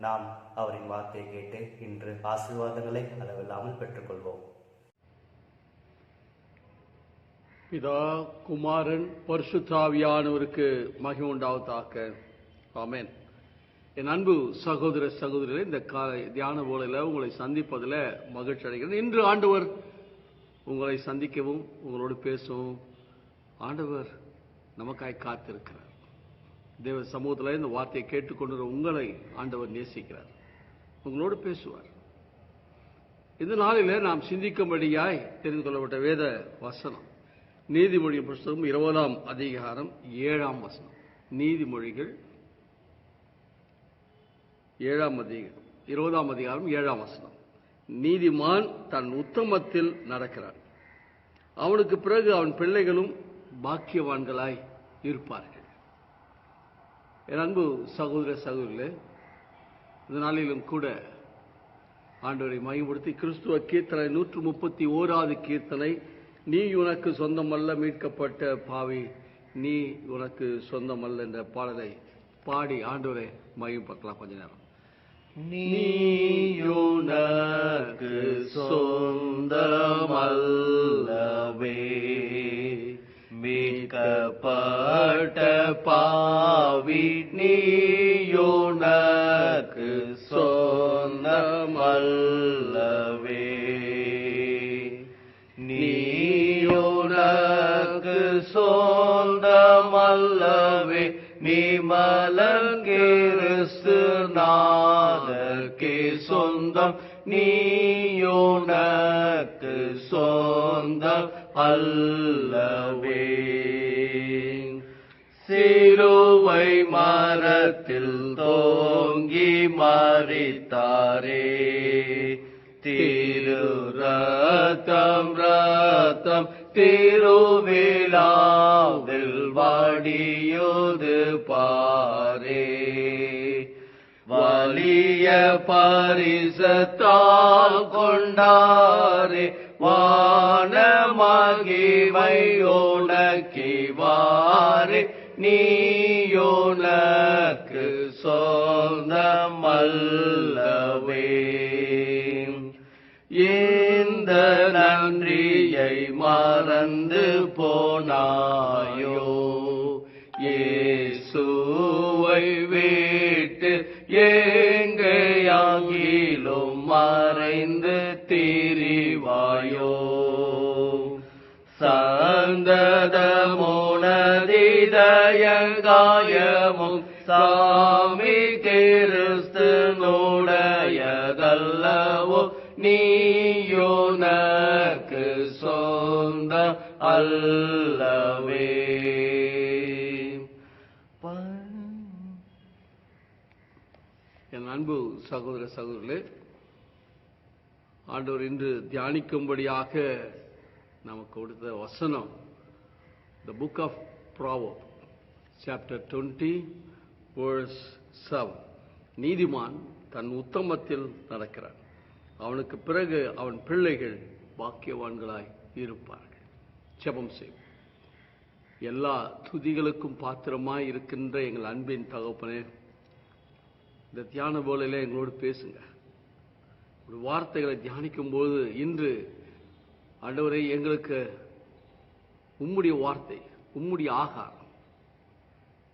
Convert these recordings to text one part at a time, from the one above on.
நாம் அவரின் வார்த்தையை கேட்டு இன்று ஆசீர்வாதங்களை அளவில்லாமல் பெற்றுக்கொள்வோம். பிதா குமாரன் பரிசுத்தாவியானவருக்கு மகி உண்டாவதாக. ஆமென். என் அன்பு சகோதர சகோதரர்களே இந்த காலை தியான போலையில் உங்களை சந்திப்பதில் மகிழ்ச்சி அடைகிறேன். இன்று ஆண்டவர் உங்களை சந்திக்கவும் உங்களோடு பேசவும் ஆண்டவர் நமக்காய் காத்திருக்கிறார். தேவ சமூகத்தில் இந்த வார்த்தையை கேட்டுக்கொண்டு உங்களை ஆண்டவர் நேசிக்கிறார். உங்களோடு பேசுவார். இந்த நாளில் நாம் சிந்திக்கும்படியாய் தெரிந்து கொள்ளப்பட்ட வேத வசனம். நீதிமொழி புஸ்தகம் இருபதாம் அதிகாரம் ஏழாம் வசனம். நீதிமொழிகள் ஏழாம் அதிகாரம் இருபதாம் அதிகாரம் ஏழாம் வசனம். நீதிமான் தன் உத்தமத்தில் நடக்கிறான். அவனுக்கு பிறகு அவன் பிள்ளைகளும் பாக்கியவான்களாய் இருப்பார்கள். என் அன்பு சகோதர சகோதரர்களே இந்த நாளிலும் கூட ஆண்டவரை மையப்படுத்தி கிறிஸ்துவ கீர்த்தனை நூற்று முப்பத்தி ஓராவது கீர்த்தனை நீ உனக்கு சொந்தமல்ல மீட்கப்பட்ட பாவி நீ உனக்கு சொந்தமல்ல என்ற பாடலை பாடி ஆண்டவரை மையப்படுத்தலாம் கொஞ்ச நேரம். நீயுனக்கு சொந்தமல்லவே. மீட்கப்பட்ட பாவி நீயுனக்கு சொந்தமல்லவே. நீயோனக்கு சொந்தமல்லவே நீ மலங்கிறிஸ்து நாதர்க்கே சொந்தம். நீயோனக்கு சொந்தம் அல்ல. மறித்தாரே திரு ரத்தம் ரத்தம் திருவிழாவில் வாடியுது பாரே. வலிய பரிசத்தால் கொண்டாரே. வான மகிமையோனக்கிவாரே. நீயோனக்கு சந்ததமுனதிதயங்காயமும் சாமி கிறிஸ்தனுடையதல்லவோ நீயோனக்கு சொந்த அல்லவே என் அன்பு சகோதர சகோதரர்களே ஆண்டவர் இன்று தியானிக்கும்படியாக நமக்கு கொடுத்த வசனம் the book of Proverbs chapter twenty verse seven நீதிமான் தன் உத்தமத்தில் நடக்கிறான். அவனுக்கு பிறகு அவன் பிள்ளைகள் பாக்கியவான்களாய் இருப்பார்கள். ஜெபம் செய்வோம். எல்லா துதிகளுக்கும் பாத்திரமாய் இருக்கின்ற எங்கள் அன்பின் தகப்பனே இந்த தியான போலையில எங்களோடு பேசுங்க. ஒரு வார்த்தைகளை தியானிக்கும் போது இன்று ஆண்டவரை எங்களுக்கு உம்முடைய வார்த்தை உம்முடைய ஆகாரம்.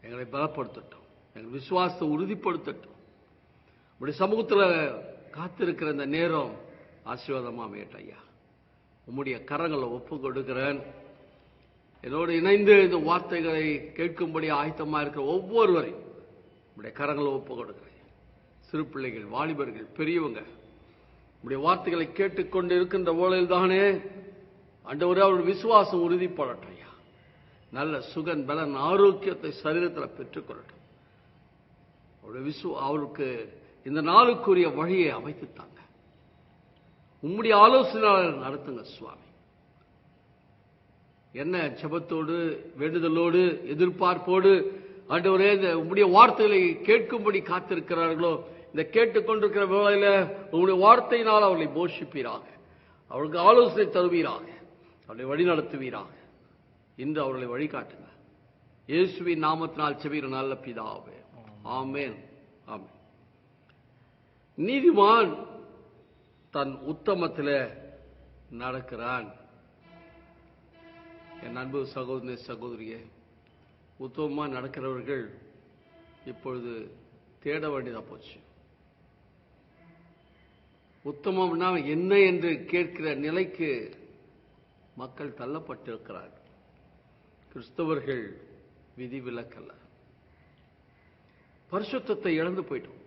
எங்களை பலப்படுத்தட்டும். எங்கள் விசுவாசத்தை உறுதிப்படுத்தட்டும். உங்களுடைய சமூகத்தில் காத்திருக்கிற இந்த நேரம் ஆசீர்வாதமாக அமையட்ட ஐயா. உம்முடைய கரங்களை ஒப்பு கொடுக்கிறேன். என்னோடு இணைந்து இந்த வார்த்தைகளை கேட்கும்படி ஆயத்தமாக இருக்கிற ஒவ்வொருவரையும் உடைய கரங்களை ஒப்பு கொடுக்கிறேன். சிறு பிள்ளைகள் வாலிபர்கள் பெரியவங்க உடைய வார்த்தைகளை கேட்டுக்கொண்டு இருக்கின்ற ஓழையில் தானே அண்டவரே அவருடைய விசுவாசம் உறுதிப்படட்டும். நல்ல சுகன் பலன் ஆரோக்கியத்தை சரீரத்தில் பெற்றுக்கொள்ளட்டும் அவருடைய விசு அவருக்கு இந்த நாளுக்குரிய வழியை அமைத்துத்தாங்க உம்முடைய ஆலோசனையாளர் நடத்துங்க சுவாமி. என்ன ஜபத்தோடு வேண்டுதலோடு எதிர்பார்ப்போடு ஆண்டவரே இந்த உம்முடைய வார்த்தைகளை கேட்கும்படி காத்திருக்கிறார்களோ இந்த கேட்டுக்கொண்டிருக்கிற வேளையில உங்களுடைய வார்த்தையினால் அவர்களை போஷிப்பீராக. அவர்களுக்கு ஆலோசனை தருவீராக. அவர்களை வழி நடத்துவீராக இன்று அவர்களை வழிகாட்டுங்க. இயேசுவின் நாமத்தினால் செவிர நல்ல பிதாவே. ஆமேன். ஆமேன். நீதிமான் தன் உத்தமத்தில் நடக்கிறான். என் அன்பு சகோதரி சகோதரியே உத்தமமா நடக்கிறவர்கள் இப்பொழுது தேட வேண்டியதா போச்சு. உத்தமம்னா என்ன என்று கேட்கிற நிலைக்கு மக்கள் தள்ளப்பட்டிருக்கிறார்கள். கிறிஸ்தவர்கள் விதிவிலக்கல்ல பரிசுத்தத்தை இழந்து போயிட்டோம்.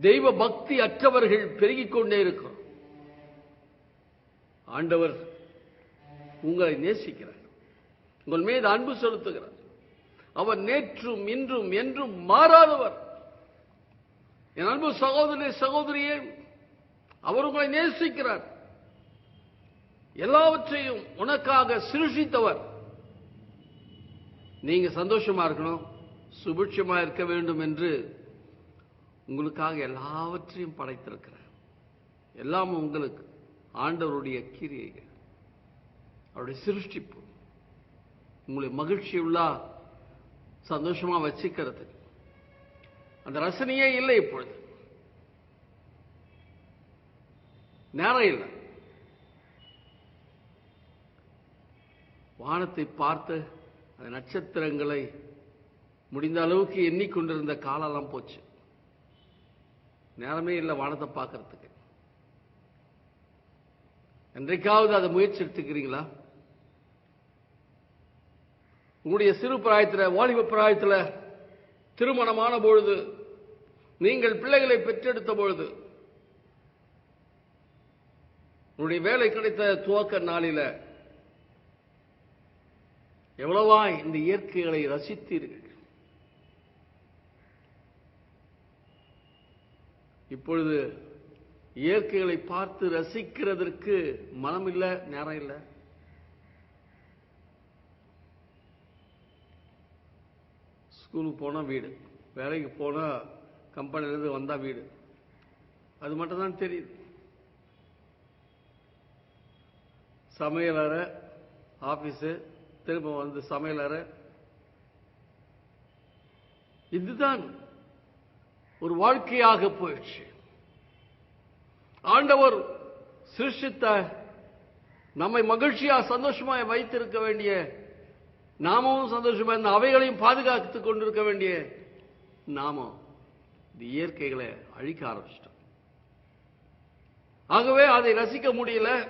தெய்வ பக்தி அற்றவர்கள் பெருகிக் கொண்டே இருக்கும் ஆண்டவர் உங்களை நேசிக்கிறார். உங்கள் மீது அன்பு செலுத்துகிறார். அவர் நேற்றும் இன்றும் என்றும் மாறாதவர். என் அன்பு சகோதரி சகோதரியே அவர் உங்களை நேசிக்கிறார். எல்லாவற்றையும் உனக்காக சிருஷித்தவர் நீங்க சந்தோஷமா இருக்கணும் சுபிட்சமா இருக்க வேண்டும் என்று உங்களுக்காக எல்லாவற்றையும் படைத்திருக்கிறார் எல்லாம் உங்களுக்கு ஆண்டவருடைய கிரியைகள் அவருடைய சிருஷ்டிப்பு. உங்களை மகிழ்ச்சியுள்ளா சந்தோஷமா வச்சுக்கிறது. அந்த ரசனையே இல்லை இப்பொழுது. நேரம் இல்லை. வானத்தை பார்த்து அந்த நட்சத்திரங்களை முடிந்த அளவுக்கு எண்ணிக்கொண்டிருந்த காலெல்லாம் போச்சு. நேரமே இல்லை வானத்தை பார்க்கறதுக்கு. என்றைக்காவது அதை முயற்சி எடுத்துக்கிறீங்களா? உங்களுடைய சிறு பிராயத்தில் வாலிப பிராயத்தில் திருமணமான பொழுது நீங்கள் பிள்ளைகளை பெற்றெடுத்த பொழுது உங்களுடைய வேலை கிடைத்த துவக்க நாளில் எவ்வளவா இந்த இயற்கைகளை ரசித்தீர்கள்? இப்பொழுது இயற்கைகளை பார்த்து ரசிக்கிறதற்கு மனம் இல்லை நேரம் இல்லை. ஸ்கூலுக்கு போனால் வீடு வேலைக்கு போனால் கம்பெனிலேருந்து வந்தால் வீடு. அது மட்டும் தான் தெரியுது. சமையலறை ஆஃபீஸு திரும்ப வந்து சமையலறை இதுதான் ஒரு வாழ்க்கையாக போயிடுச்சு. ஆண்டவர் சிருஷ்டித்த நம்மை மகிழ்ச்சியா சந்தோஷமா வைத்திருக்க வேண்டிய நாமும் சந்தோஷமா இருந்த அவைகளையும் பாதுகாத்துக் கொண்டிருக்க வேண்டிய நாமம் இந்த இயற்கைகளை அழிக்க ஆரம்பிச்சிட்டோம். ஆகவே அதை ரசிக்க முடியல.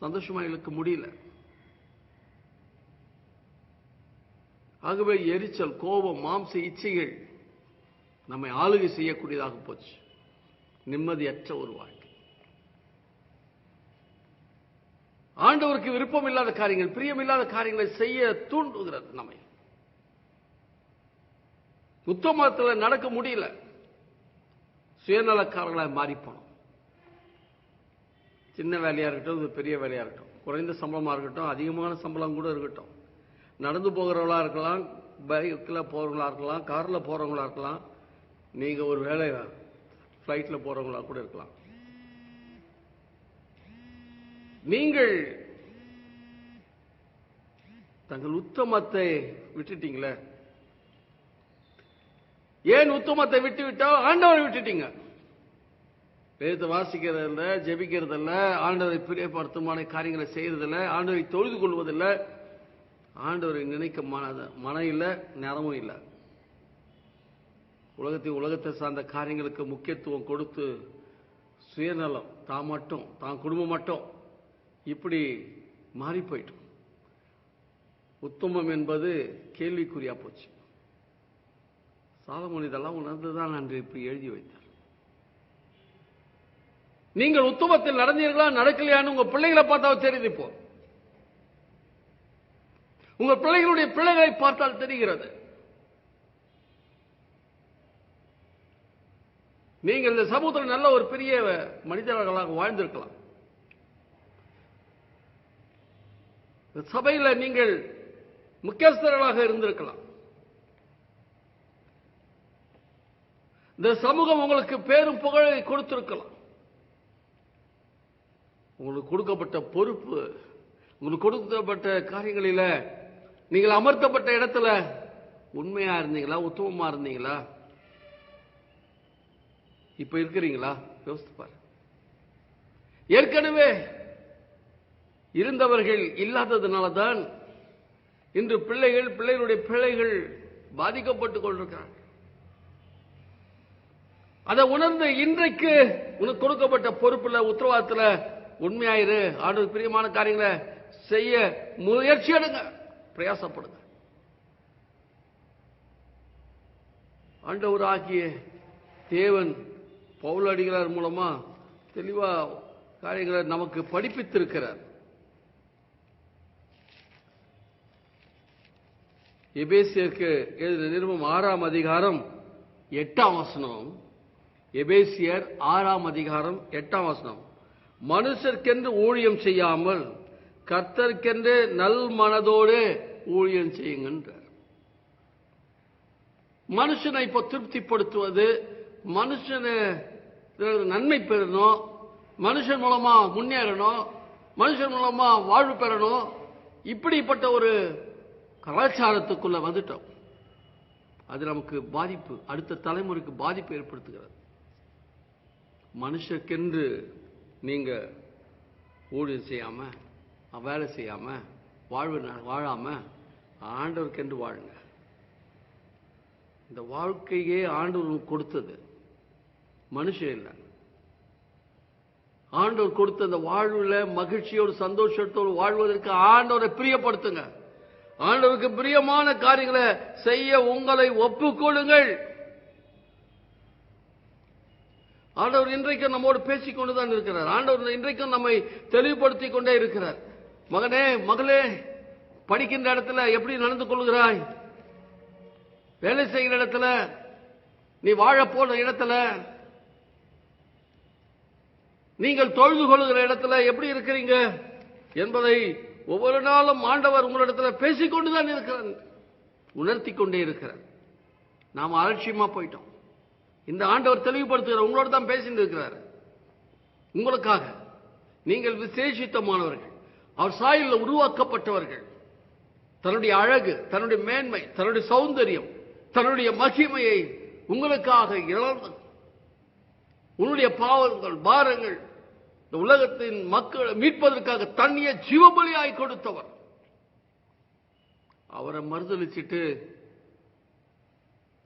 சந்தோஷமா இழுக்க முடியல. ஆகவே எரிச்சல் கோபம் மாம்ச இச்சைகள் நம்மை ஆளுகை செய்யக்கூடியதாக போச்சு. நிம்மதியற்ற ஒரு வாழ்க்கை. ஆண்டவருக்கு விருப்பம் இல்லாத காரியங்கள் பிரியமில்லாத காரியங்களை செய்ய தூண்டுகிறது நம்மை. உத்தமத்தில் நடக்க முடியல. சுயநலக்காரர்களாக மாறி போனோம். சின்ன வேலையா இருக்கட்டும் பெரிய வேலையா இருக்கட்டும். குறைந்த சம்பளமா இருக்கட்டும் அதிகமான சம்பளம் கூட இருக்கட்டும். நடந்து போகிறவங்களா இருக்கலாம் பைக்கில் போகிறவங்களா இருக்கலாம் காரில் போறவங்களா இருக்கலாம் நீங்கள் ஒரு வேலை ஃப்ளைட்டில் போறவங்களா கூட இருக்கலாம். நீங்கள் தங்கள் உத்தமத்தை விட்டுட்டீங்களே. ஏன் உத்தமத்தை விட்டு விட்டா ஆண்டவரை விட்டுட்டீங்க. வேதத்தை வாசிக்கிறது ஜெபிக்கிறதில்ல ஆண்டவரை பிரியப்படுத்துமான காரியங்களை செய்யறதில்ல ஆண்டவரை தொழுது கொள்வதில்லை. ஆண்டவரை நினைக்க மன மனம் இல்லை நேரமும் இல்லை. உலகத்தை உலகத்தை சார்ந்த காரியங்களுக்கு முக்கியத்துவம் கொடுத்து சுயநலம் தான் மட்டும் தான் குடும்பம் மட்டும் இப்படி மாறி போயிட்டோம் உத்தமம் என்பது கேள்விக்குறியா போச்சு. சாலமோன் இதெல்லாம் உணர்ந்துதான் அன்று இப்படி எழுதி வைத்தார் நீங்கள் உத்தமத்தில் நடந்தீர்களா நடக்கலையான்னு உங்க பிள்ளைகளை பார்த்தா தெரியுது இப்போ. உங்க பிள்ளைகளுடைய பிள்ளைகளை பார்த்தால் தெரிகிறது. நீங்கள் இந்த சமூகத்தில் நல்ல ஒரு பெரிய மனிதர்களாக வாழ்ந்திருக்கலாம். சபையில் நீங்கள் முக்கியஸ்தர்களாக இருந்திருக்கலாம். இந்த சமூகம் உங்களுக்கு பேரும் புகழை கொடுத்திருக்கலாம். உங்களுக்கு கொடுக்கப்பட்ட பொறுப்பு உங்களுக்கு கொடுக்கப்பட்ட காரியங்களில நீங்கள் அமர்த்தப்பட்ட இடத்துல உண்மையா இருந்தீங்களா உத்தமமா இருந்தீங்களா? இப்ப இருக்கிறீங்களா? யோசித்து பாரு ஏற்கனவே இருந்தவர்கள் இல்லாததுனால தான் இன்று பிள்ளைகள் பிள்ளைகளுடைய பிள்ளைகள் பாதிக்கப்பட்டுக் கொண்டிருக்கிறார்கள். அதை உணர்ந்து இன்றைக்கு உனக்கு கொடுக்கப்பட்ட பொறுப்புல உத்தரவாதத்துல உண்மையாயிரு ஆண்டு பிரியமான காரியங்களை செய்ய முயற்சி எடுங்க. பிரயாசப்படுங்க. ஆண்டவராகிய தேவன் பவுல் அடிகளார் மூலமா தெளிவா காரியங்களை நமக்கு படிப்பித்திருக்கிறார். எபேசியருக்கு எழுதின நிருபம் ஆறாம் அதிகாரம் எட்டாம் வசனம். எபேசியர் ஆறாம் அதிகாரம் எட்டாம் வசனம். மனுஷர்க்கென்று ஊழியம் செய்யாமல் கர்த்தர்க்கென்று நல் மனதோடு ஊழியம் செய்யுங்கன்றார். மனுஷனை இப்போ திருப்திப்படுத்துவது மனுஷனை நன்மை பெறணும் மனுஷன் மூலமா முன்னேறணும் மனுஷன் மூலமா வாழ்வு பெறணும் இப்படிப்பட்ட ஒரு கலாச்சாரத்துக்குள்ள வந்துட்டோம். அது நமக்கு பாதிப்பு அடுத்த தலைமுறைக்கு பாதிப்பு ஏற்படுத்துகிறது. மனுஷக்கென்று நீங்க ஊழியம் செய்யாம வேலை செய்யாம வாழ்வு ந- வாழாம ஆண்டவருக்கென்று வாழுங்க. இந்த வாழ்க்கையே ஆண்டவர் கொடுத்தது. மனுஷன் இல்லை. ஆண்டவர் கொடுத்த அந்த வாழ்வுல மகிழ்ச்சியோடு சந்தோஷத்தோடு வாழ்வதற்கு ஆண்டவரை பிரியப்படுத்துங்க. ஆண்டவருக்கு பிரியமான காரியங்களை செய்ய உங்களை ஒப்புக்கொள்ளுங்கள். ஆண்டவர் இன்றைக்கும் நம்மோடு பேசிக் கொண்டுதான் இருக்கிறார். ஆண்டவர் இன்றைக்கும் நம்மை தெளிவுபடுத்திக் கொண்டே இருக்கிறார். மகனே மகளே படிக்கின்ற இடத்துல எப்படி நடந்து கொள்கிறாய் வேலை செய்கிற இடத்துல நீ வாழ போன இடத்துல நீங்கள் தொழுது கொள்கிற இடத்துல எப்படி இருக்கிறீங்க? என்பதை ஒவ்வொரு நாளும் ஆண்டவர் உங்களிடத்தில் பேசிக்கொண்டுதான் இருக்கிறார். உணர்த்தி கொண்டே இருக்கிறார். நாம் அலட்சியமா போயிட்டோம். இந்த ஆண்டவர் தெளிவுபடுத்துகிறார் உங்களோட தான் பேசிட்டு இருக்கிறார். உங்களுக்காக நீங்கள் விசேஷித்தமானவர்கள். அவர் சாயலில் உருவாக்கப்பட்டவர்கள். தன்னுடைய அழகு தன்னுடைய மேன்மை தன்னுடைய சௌந்தரியம் தன்னுடைய மகிமையை உங்களுக்காக இழந்து உன்னுடைய பாவங்கள் பாரங்கள் இந்த உலகத்தின் மக்களை மீட்பதற்காக தண்ணிய ஜீவபலியாய் கொடுத்தவர். அவரை மறுதளிச்சிட்டு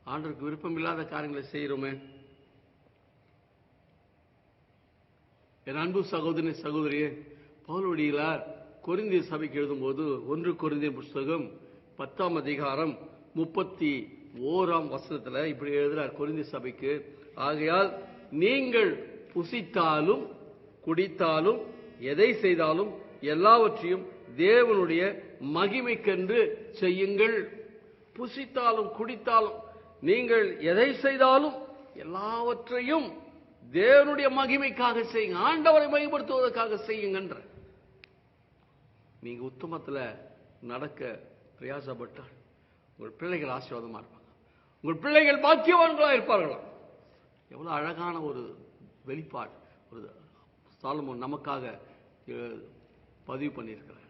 ஆண்டருக்கு விருப்பம் இல்லாத காரியங்களை செய்கிறோமே என் அன்பு சகோதரி சகோதரியே பவுலுடையிலார் கொரிந்திய சபைக்கு எழுதும்போது ஒன்று கொரிந்திய புஸ்தகம் பத்தாம் அதிகாரம் முப்பத்தி ஓராம் வசனத்தில் இப்படி எழுதுறார் கொரிந்திய சபைக்கு. ஆகையால் நீங்கள் புசித்தாலும் குடித்தாலும் எதை செய்தாலும் எல்லாவற்றையும் தேவனுடைய மகிமைக்கென்று செய்யுங்கள். புசித்தாலும் குடித்தாலும் நீங்கள் எதை செய்தாலும் எல்லாவற்றையும் தேவனுடைய மகிமைக்காக செய்யுங்க ஆண்டவரை மகிமைப்படுத்துவதற்காக செய்யுங்கன்ற நீங்க உத்தமத்துல நடக்க பிரயாசப்பட்டால் உங்கள் பிள்ளைகள் ஆசீர்வாதமா இருப்பாங்க. உங்கள் பிள்ளைகள் பாக்கியவான்களாக இருப்பார்களாம் எவ்வளவு அழகான ஒரு வெளிப்பாடு. ஒரு சாலமோன் நமக்காக பதிவு பண்ணியிருக்கிறார்.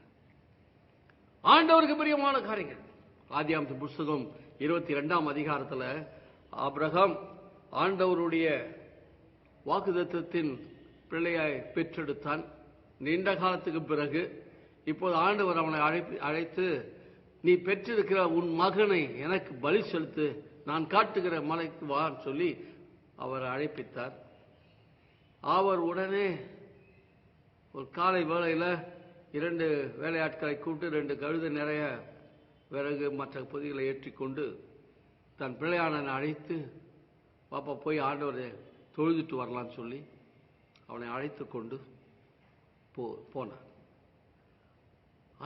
ஆண்டவருக்கு பிரியமான காரியங்கள். ஆதியாமத்து புஸ்தகம் இருபத்தி ரெண்டாம் அதிகாரத்துல ஆபிரகாம் ஆண்டவருடைய வாக்குதத்தத்தின் பிள்ளையாய் பெற்றெடுத்தான். நீண்ட காலத்துக்கு பிறகு இப்போது ஆண்டவர் அவனை அழைப்பு அழைத்து நீ பெற்றிருக்கிற உன் மகனை எனக்கு பலி செலுத்து நான் காட்டுகிற மலைக்கு வான்னு சொல்லி அவர் அழைப்பித்தார். அவர் உடனே ஒரு காலை வேளையில் இரண்டு வேலையாட்களை கூப்பிட்டு ரெண்டு கழுத நிறைய விறகு மற்ற பகுதிகளை ஏற்றிக்கொண்டு தன் பிள்ளையானனை அழைத்து பாப்பா போய் ஆண்டவரை தொழுதுட்டு வரலான்னு சொல்லி அவனை அழைத்து கொண்டு போ போனான்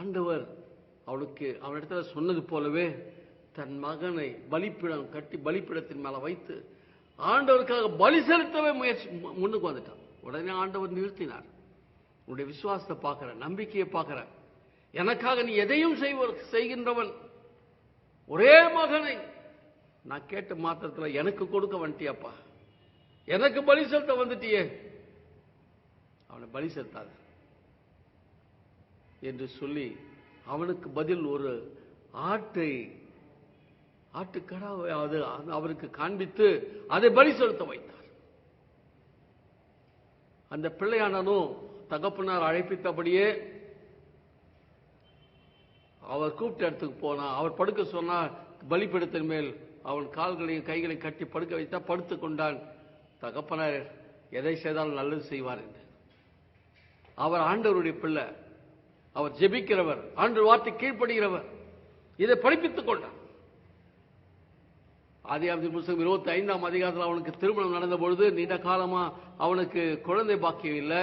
ஆண்டவர் அவனுக்கு அவனிடத்துல சொன்னது போலவே தன் மகனை பலிப்பிடம் கட்டி பலிப்பிடத்தின் மேல வைத்து ஆண்டவருக்காக பலி செலுத்தவே முயற்சி முன்னுக்கு வந்துட்டான். உடனே ஆண்டவர் நிறுத்தினார். உன்னுடைய விசுவாசத்தை பார்க்கிற நம்பிக்கையை பார்க்கிற எனக்காக நீ எதையும் செய்கின்றவன் ஒரே மகனை நான் கேட்ட மாத்திரத்தில் எனக்கு கொடுக்க வந்துட்டியாப்பா? எனக்கு பலி செலுத்த வந்துட்டியே? அவனை பலி செலுத்தாத. என்று சொல்லி அவனுக்கு பதில் ஒரு ஆட்டை ஆட்டுக்கடாவை அது அவருக்கு காண்பித்து அதை பலி செலுத்த வைத்தார். அந்த பிள்ளையானனும் தகப்பனார் அழைப்பித்தபடியே அவர் கூப்பிட்ட இடத்துக்கு போனா அவர் படுக்க சொன்னா பலிபீடத்தின் மேல் அவன் கால்களையும் கைகளையும் கட்டி படுக்க வைத்தா படுத்துக் கொண்டான். தகப்பனார் எதை செய்தாலும் நல்லது செய்வார் என்று அவர் ஆண்டவருடைய பிள்ளை. அவர் ஜெபிக்கிறவர் ஆண்டு வார்த்தை கீழ்ப்படுகிறவர். இதை படிப்பித்துக் கொண்டார். ஆதியாவதி புஸ்தகம் இருபத்தி ஐந்தாம் அதிகாரத்தில் அவனுக்கு திருமணம் நடந்த பொழுது நீண்ட காலமா அவனுக்கு குழந்தை பாக்கியம் இல்லை.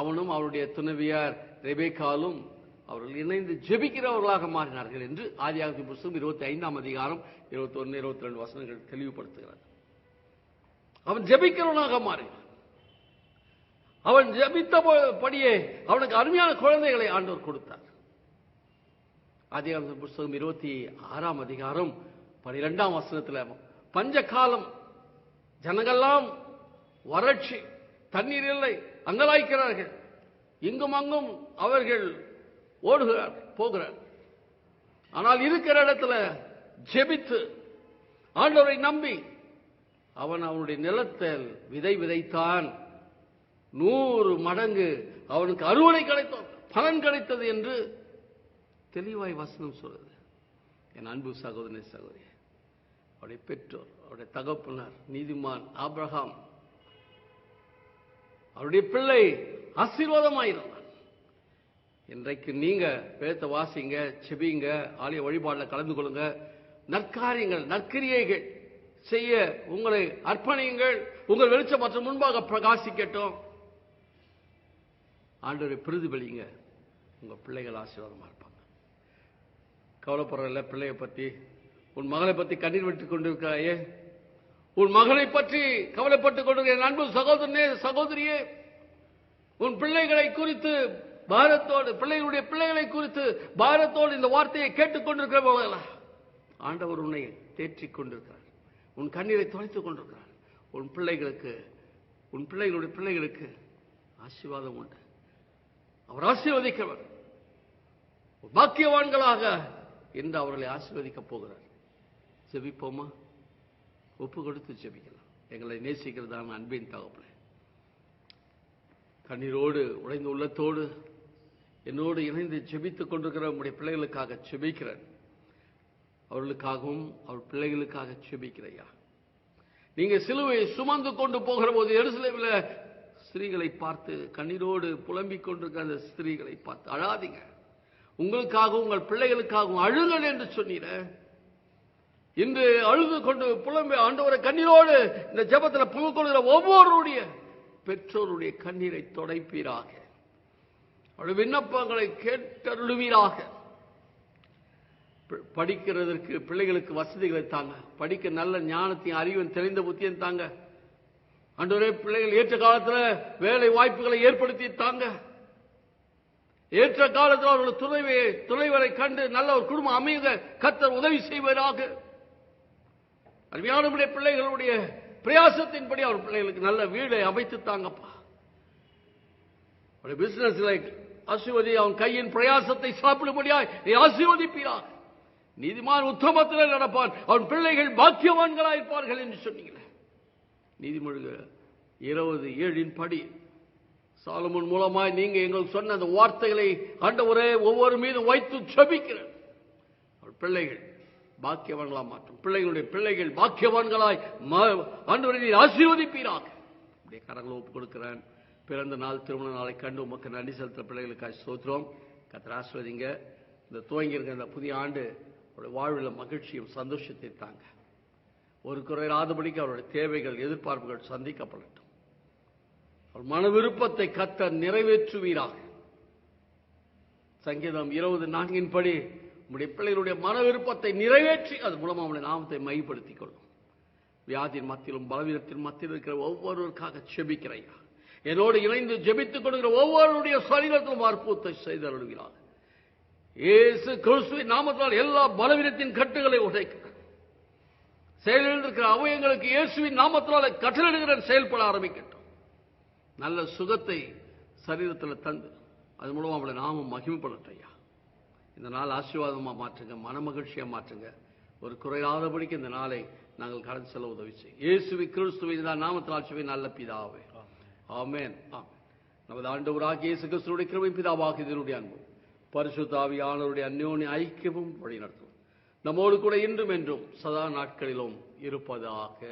அவனும் அவருடைய துணைவியார் ரெபேக்காலும் அவர்கள் இணைந்து ஜெபிக்கிறவர்களாக மாறினார்கள் என்று ஆதியாவதி புஸ்தகம் இருபத்தி ஐந்தாம் அதிகாரம் இருபத்தி ஒன்று இருபத்தி ரெண்டு வசனங்கள் தெளிவுபடுத்துகிறார் அவன் ஜெபிக்கிறவனாக மாறினான். அவன் ஜெபித்த படியே அவனுக்கு அருமையான குழந்தைகளை ஆண்டவர் கொடுத்தார். அதிகாரம் புஸ்தகம் இருபத்தி ஆறாம் அதிகாரம் பனிரெண்டாம் வசனத்தில் பஞ்ச காலம் ஜனங்கள்லாம் வறட்சி தண்ணீர் இல்லை அங்கலாய்க்கிறார்கள். இங்கும் அங்கும் அவர்கள் ஓடுகிறார் போகிறார். ஆனால் இருக்கிற இடத்துல ஜெபித்து ஆண்டவரை நம்பி அவன் அவனுடைய நிலத்தில் விதை விதைத்தான். நூறு மடங்கு அவனுக்கு அறுவடை கிடைத்தோம் பலன் கிடைத்தது என்று தெளிவாய் வசனம் சொல்றது என் அன்பு சகோதரி சகோதரி அவருடைய பெற்றோர் அவருடைய தகப்பனார் நீதிமான் ஆப்ரஹாம் அவருடைய பிள்ளை ஆசீர்வாதமாயிருந்தான். இன்றைக்கு நீங்க பேத்த வாசிங்க செபிங்க ஆலய வழிபாடுல கலந்து கொள்ளுங்க. நற்காரியங்கள் நற்கிரியைகள் செய்ய உங்களை அர்ப்பணியுங்கள். உங்கள் வெளிச்சம் மற்றும் முன்பாக பிரகாசிக்கட்டும். ஆண்டவரை பிரதிபலிங்க உங்க பிள்ளைகள் ஆசீர்வாதமா இருப்பாங்க. கவலைப்படுறதில்ல பிள்ளையை பத்தி. உன் மகளை பத்தி கண்ணீர் விட்டுக் கொண்டிருக்கிறாயே. உன் மகனை பற்றி கவலைப்பட்டுக் கொண்டிருக்கிற அன்பு சகோதரனே சகோதரியே. உன் பிள்ளைகளை குறித்து பாரத்தோடு பிள்ளைகளுடைய பிள்ளைகளை குறித்து பாரத்தோடு இந்த வார்த்தையை கேட்டுக் கொண்டிருக்கிற ஆண்டவர் உன்னை தேற்றிக் கொண்டிருக்கிறார். உன் கண்ணீரை தொலைத்துக் கொண்டிருக்கிறார். உன் பிள்ளைகளுக்கு உன் பிள்ளைகளுடைய பிள்ளைகளுக்கு ஆசீர்வாதம் உண்டு. அவர் ஆசீர்வதிக்கிறவர். பாக்கியவான்களாக என்று அவர்களை ஆசீர்வதிக்கப் போகிறார். ஜெபிப்போமா? ஒப்பு கொடுத்து ஜெபிக்கலாம். எங்களை நேசிக்கிறதான அன்பின் தகப்பனே. கண்ணீரோடு உடைந்த உள்ளத்தோடு என்னோடு இணைந்து ஜெபித்துக் கொண்டிருக்கிற உங்களுடைய பிள்ளைகளுக்காக ஜெபிக்கிறேன். அவர்களுக்காகவும் அவர் பிள்ளைகளுக்காக ஜெபிக்கிறையா நீங்க சிலுவையை சுமந்து கொண்டு போகிற போது எருசலேமில் ஸ்திரீகளை பார்த்து கண்ணீரோடு புலம்பிக் கொண்டிருக்கிற அந்த ஸ்திரீகளை பார்த்து அழாதீங்க. உங்களுக்காகவும் உங்கள் பிள்ளைகளுக்காகவும் அழுங்கள் என்று சொன்னீர. இன்று அழுது கொண்டு புலம்பி ஆண்டவரை கண்ணீரோடு இந்த ஜெபத்தில் பங்கு கொள்கிற ஒவ்வொருடைய பெற்றோருடைய கண்ணீரை தொடைப்பீராக. அவருடைய விண்ணப்பங்களை கேட்டருளுவீராக. படிக்கிறதற்கு பிள்ளைகளுக்கு வசதிகளை தாங்க. படிக்க நல்ல ஞானத்தையும் அறிவும் தெரிந்த புத்தியும் தாங்க. ஆண்டவரே பிள்ளைகள் ஏற்ற காலத்தில் வேலை வாய்ப்புகளை ஏற்படுத்தி தாங்க. ஏற்ற காலத்தில் அவர்கள் துணைவை துணைவரை கண்டு நல்ல ஒரு குடும்பம் அமைக கத்தர் உதவி செய்வதாக அருமையானவருடைய பிள்ளைகளுடைய பிரயாசத்தின்படி அவர் பிள்ளைகளுக்கு நல்ல வீடை அமைத்து தாங்கப்பா. அவருடைய பிசினஸ்ல ஆசீர்வதி அவன் கையின் பிரயாசத்தை சாப்பிடும்படியாய் நீ ஆசீர்வதிப்பீராக. நீதிமான் உத்தமத்தில் நடப்பான். அவன் பிள்ளைகள் பாக்கியவான்களாக இருப்பார்கள் என்று சொன்னீங்களே. நீதிமொழிகள் இருபது ஏழின் படி. சாலமன் மூலமாய் நீங்க எங்களுக்கு சொன்ன அந்த வார்த்தைகளை ஆண்டவரே ஒவ்வொரு மீது வைத்து செபிக்கிறேன். பிள்ளைகள் பாக்கியவான்களா மாற்றும். பிள்ளைகளுடைய பிள்ளைகள் பாக்கியவான்களாய் ம- ஆண்டவரை நீர் ஆசீர்வதிப்பீராக. அப்படியே கரங்களை ஒப்புக் கொடுக்கிறேன். பிறந்த நாள் திருமண நாளை கண்டு உமக்கு நன்றி செலுத்துற பிள்ளைகளுக்காக சோத்திரம் கத்திர ஆசிர்வதிங்க. இந்த துவங்கியிருக்க இந்த புதிய ஆண்டு அவருடைய வாழ்வில் மகிழ்ச்சியும் சந்தோஷத்தை தாங்க. ஒரு குறையாதபடிக்கு அவருடைய தேவைகள் எதிர்பார்ப்புகள் சந்திக்கப்படட்டும். அவர் மன விருப்பத்தை கத்த நிறைவேற்றுவீராக. சங்கீதம் இருபது நான்கின் படி பிள்ளைகளுடைய மன விருப்பத்தை நிறைவேற்றி அது மூலமாக அவனுடைய நாமத்தை மைப்படுத்திக் கொள்ளும். வியாதியின் மத்தியிலும் பலவீனத்தின் மத்தியில் இருக்கிற ஒவ்வொருவருக்காக செபிக்கிறையா என்னோடு இணைந்து ஜெபித்துக் கொடுக்கிற ஒவ்வொருடைய சரீரத்திலும் அற்புதத்தை செய்தருள்கிறார் இயேசு கிறிஸ்துவின் நாமத்தால் எல்லா பலவீனத்தின் கட்டுகளை உடைக்கிறார் செயலில் இருக்கிற அவயங்களுக்கு இயேசுவின் நாமத்தால் கட்டளிடுகிறேன் செயல்பட ஆரம்பிக்கட்டும். நல்ல சுகத்தை சரீரத்தில் தந்து அது மூலம் அவளை நாமம் மகிமைப்படட்டும் இந்த நாள் ஆசீர்வாதமாக மாற்றுங்க மனமகிழ்ச்சியாக மாற்றுங்க. ஒரு குறையாதபடிக்கு இந்த நாளை நாங்கள் கடந்து செல்ல உதவி செய்யும் இயேசுவி கிறிஸ்துவின் நாமத்தில் சுவை நல்ல பிதாவே. ஆமேன். ஆமென். நமது ஆண்டவராக இயேசு கிறிஸ்துடைய கிருமை பிதாவாக இதனுடைய அன்பும் பரிசுத்தாவியானவருடைய அந்யோனி ஐக்கியமும் வழிநடத்தும். நம்மோடு கூட இன்றும் என்றும் சதா நாட்களிலும் இருப்பதாக.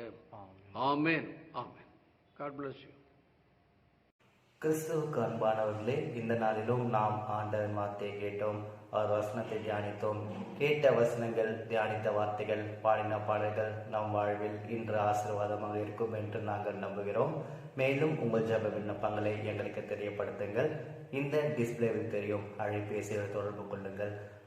Amen. Amen. God bless you கிறிஸ்துவுக்கு அன்பானவர்களே இந்த நாளிலும் நாம் ஆண்டவன் வார்த்தையை கேட்டோம் அவர் வசனத்தை தியானித்தோம். கேட்ட வசனங்கள் தியானித்த வார்த்தைகள் பாடின பாடல்கள் நம் வாழ்வில் இன்று ஆசீர்வாதமாக இருக்கும் என்று நாங்கள் நம்புகிறோம். மேலும் உங்கள் ஜெப விண்ணப்பங்களை எங்களுக்கு தெரியப்படுத்துங்கள். இந்த டிஸ்பிளேவில் தெரியும். அழைப்பேசியில் தொடர்பு கொள்ளுங்கள்.